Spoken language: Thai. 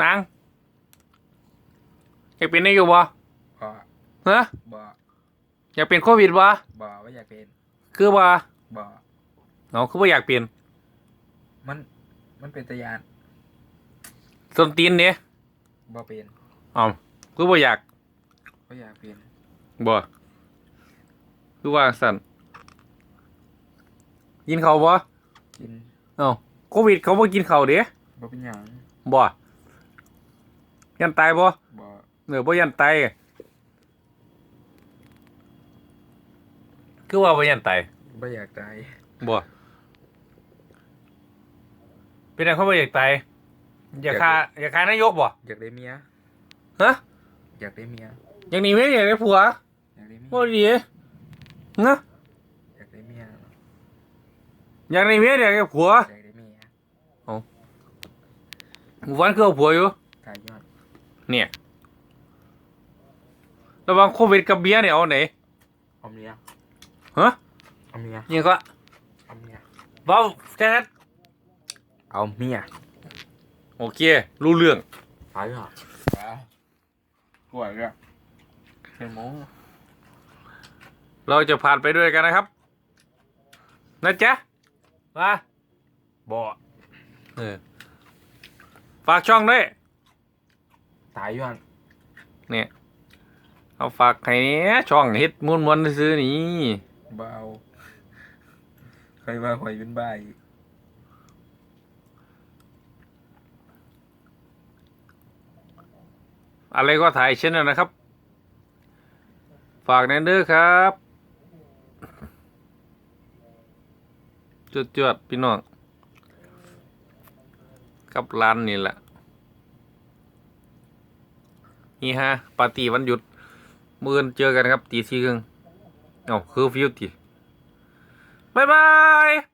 นางอยากเป็นได้อยู่บ่บ่ฮะบ่อยากเป็นโควิดบ่บ่ว่าอยากเป็น คือบ่บ่เนาะคือบ่อยากเป็น มัน มันเป็นตะยานส้นตีนเนี่ยบ่เป็นอ๋อคือบ่อยากบ่อยากเป็นบ่คือว่าสั่นกินข้าวบ่กินเอ้าโควิดเขาบ่กินข้าวเด้บ่เป็นหยังบ่ ยันตายบ่บ่เออบ่ยันตายคือว่าบ่ยันตายบ่อยากตายบ่เป็นอะไรเขาบ่อยากตายอยากฆ่าอยากฆ่านายกบ่อยากได้เมียฮะอยากได้เมียอย่างนี้ไม่อยากได้ผัวอยากได้เมียบ่ดีนะอยากได้เมียอยากได้เมียอยากได้ผัวอยากได้เมียหมู่บ้านคือเอาผัวอยู่ตายยอด เนี่ย ระหวังโควิดกับเบียร์เนี่ยเอาไหนเอาเมียฮะเอาเมียนี่ก็เอาเมียเว้าแค่นั้นเอาเมียโอเค รู้เรื่องตายยอดกวดก็เป็นโมงเราจะผ่านไปด้วยกันนะครับนะจ๊ะมาบอเออฝากช่องด้วย ตายยอดเนี่ย เอาฝากให้เนี่ยช่องเฮ็ดมวนมวนๆซื้อๆนี่เบาใครว่าหอยเป็นใบาอีกอะไรก็ถ่ายเช่นนั้นนะครับ ฝากแนนเด้อครับจวดจวดๆพี่น้องกับร้านนี่แหละ นี่ฮะปาร์ตี้วันหยุดมื่อนเจอกันครับตีสี่ครึ่งเอาคือฟิวตีบายบาย